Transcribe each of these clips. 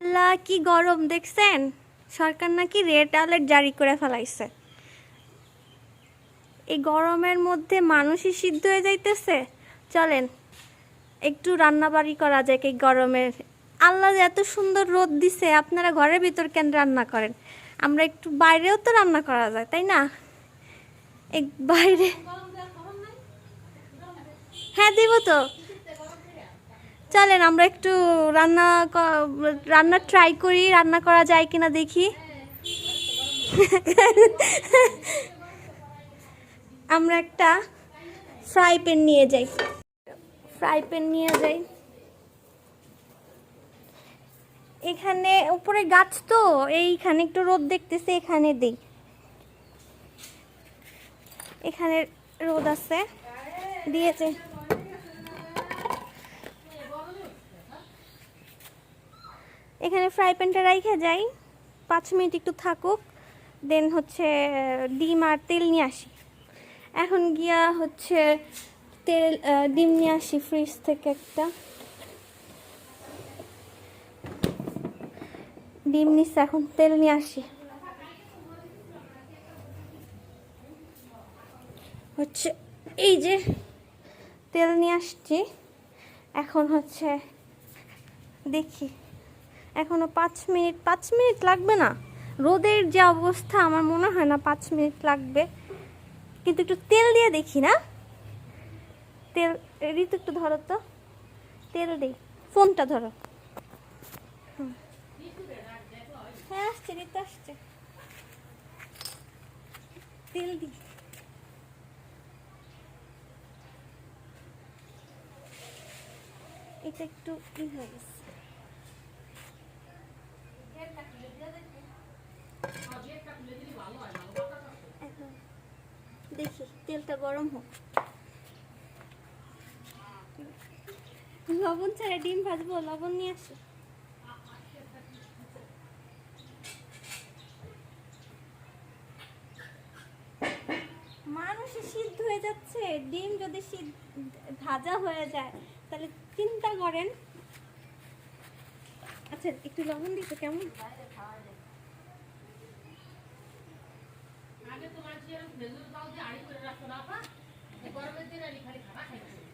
আল্লাহ কি গরম দেখছেন? সরকার নাকি রেড অ্যালার্ট জারি করে ফেলাইছে। এই গরমের মধ্যে মানুষই সিদ্ধ হয়ে যাইতেছে। চলেন, একটু রান্নাবাড়ি করা যাক এই গরমের। আল্লাহ এত সুন্দর রোদ দিছে, আপনারা ঘরের ভিতর কেন রান্না করেন? আমরা একটু বাইরেও তো রান্না করা যায়, তাই না? এক বাইরে হ্যাঁ দিব তো। চলেন, আমরা একটু রান্না রান্না ট্রাই করি, রান্না করা যায় কিনা দেখি। আমরা একটা ফ্রাই প্যান নিয়ে যাই। ফ্রাই প্যান নিয়ে যাই। এখানে উপরে গাছ তো, এইখানে একটু রোদ দেখতেছে, এখানে দিই। এখানে রোদ আছে, দিয়েছে। এখানে ফ্রাই প্যানটা রাইখে যাই পাঁচ মিনিট একটু থাকুক দেন হচ্ছে ডিম আর তেল নিয়ে আসি। এখন গিয়া হচ্ছে তেল ডিম নিয়ে আসি ফ্রিজ থেকে একটা। ডিম নিচ্ছে, এখন তেল নিয়ে আসি। হচ্ছে এই যে তেল নিয়ে আসছি। এখন হচ্ছে দেখি। এখনও পাঁচ মিনিট পাঁচ মিনিট লাগবে না। রোদের যে অবস্থা, আমার মনে হয় না পাঁচ মিনিট লাগবে। কিন্তু একটু তেল দিয়ে দেখি, না? তেল, ঋতু একটু ধরো তো। তেল দিই। ফোনটা ধরো। হ্যাঁ আসছে, ঋতু আসছে। তেল দিই। এটা একটু এখন দেখি, তেলটা গরম হোক। লবণ ছাড়া ডিম ভাজবো, লবণ নিয়ে আসি। মানুষ সিদ্ধ হয়ে যাচ্ছে। ডিম যদি ভাজা হয়ে যায়, তাহলে চিন্তা করেন। আচ্ছা একটু লবণ দিতে কেমন?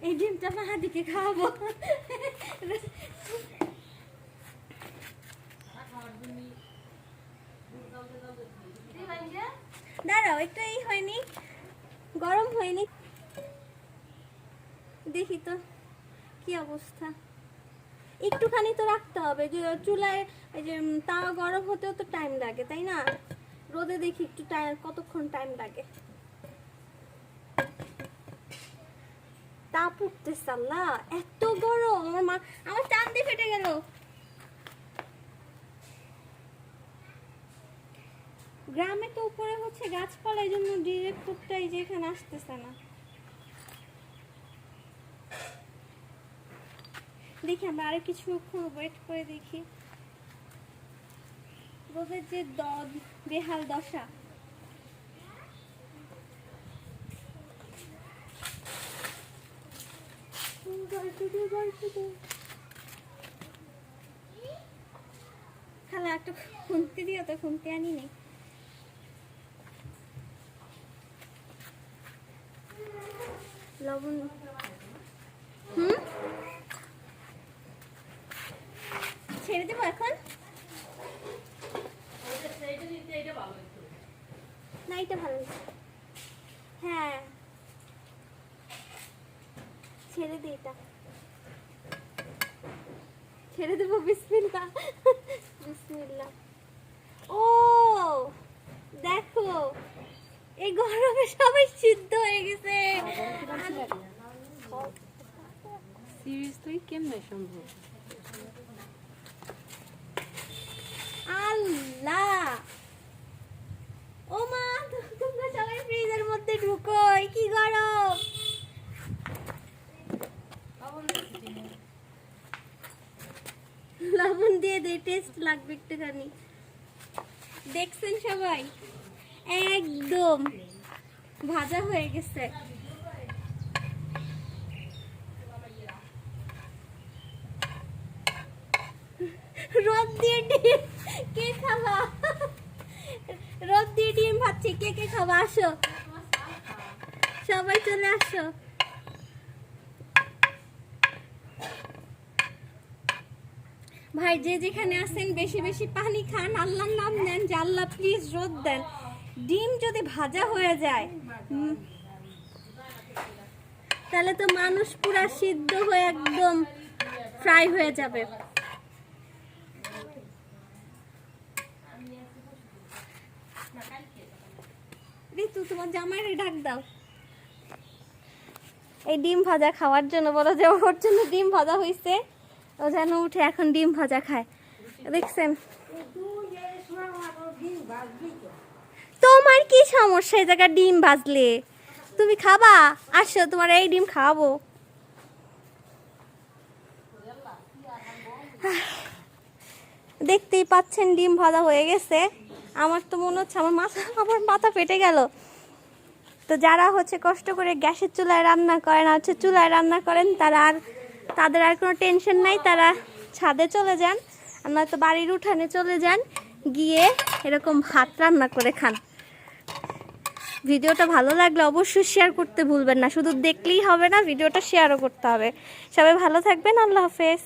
এই ডিমটা মাহাদিকে খাওয়াবো। দাঁড়াও একটু এই হয়নি। গরম হয়নি। দেখি তো কি অবস্থা? একটুখানি তো রাখতে হবে যে চুলায় এই যে তাওয়া গরম হতেও তো টাইম লাগে তাই না? রোদে দেখি একটু টাইম কতক্ষণ টাইম লাগে? তাপ উঠতেছে আল্লাহ এত গরম, আমার মা, আমার টান ফেটে গেল। গ্রামে তো উপরে হচ্ছে গাছপালা, এই জন্য ডিরেক্ট এই যে এখানে আসতেছে না। দেখি আমরা আরও কিছুক্ষণ ওয়েট করে দেখি। রোদের যে দদ বেহাল দশা। একটা দিও তো আনি নেই। লবণ। ছেড়ে দেবো এখন? এটা ভালো। হয়েছে। হ্যাঁ। ছেড়ে দে এটা। ছেড়ে দেবো বিসমিল্লা বিসমিল্লা ও দেখো এই গরমে সবাই সিদ্ধ হয়ে গেছে। সিরিয়াসলি কেমনে সম্ভব? আল্লাহ ও মা তোমরা সবাই ফ্রিজের মধ্যে ঢুকো এই কি গরম লবণ দিয়ে দে টেস্ট লাগবে একটুখানি। দেখছেন সবাই? একদম ভাজা হয়ে গেছে। রোদ দিয়ে ডিম, কে খাবা? রোদ দিয়ে ডিম ভাবছি কে কে খাবা? আসো। সবাই চলে আসো। ভাই, যে যেখানে আছেন, বেশি বেশি পানি খান। আল্লাহর নাম নেন, যে আল্লাহ প্লিজ রোদ দেন। ডিম যদি ভাজা হয়ে যায় তাহলে তো মানুষ পুরা সিদ্ধ হয়ে একদম ফ্রাই হয়ে যাবে। ঋতু, তোমার জামাইরে ডাক দাও। এই ডিম ভাজা খাওয়ার জন্য বলো যে ওর জন্য ডিম ভাজা হয়েছে ও যেন উঠে এখন ডিম ভাজা খায়। দেখছেন? তোমার কি সমস্যা? এই জায়গায় ডিম ভাজলে। তুমি খাবা? আসো, তোমার এই ডিম খাওয়াবো। দেখতেই পাচ্ছেন ডিম ভাজা হয়ে গেছে। আমার তো মনে হচ্ছে আমার মাথা আমার মাথা ফেটে গেল। তো যারা হচ্ছে কষ্ট করে গ্যাসের চুলায় রান্না করেন হচ্ছে চুলায় রান্না করেন, তারা আর তাদের আর কোনো টেনশন নাই, তারা ছাদে চলে যান, আর নয়তো বাড়ির উঠানে চলে যান, গিয়ে এরকম ভাত রান্না করে খান। ভিডিওটা ভালো লাগলে অবশ্যই শেয়ার করতে ভুলবেন না, শুধু দেখলেই হবে না, ভিডিওটা শেয়ারও করতে হবে। সবাই ভালো থাকবেন, আল্লাহ হাফেজ।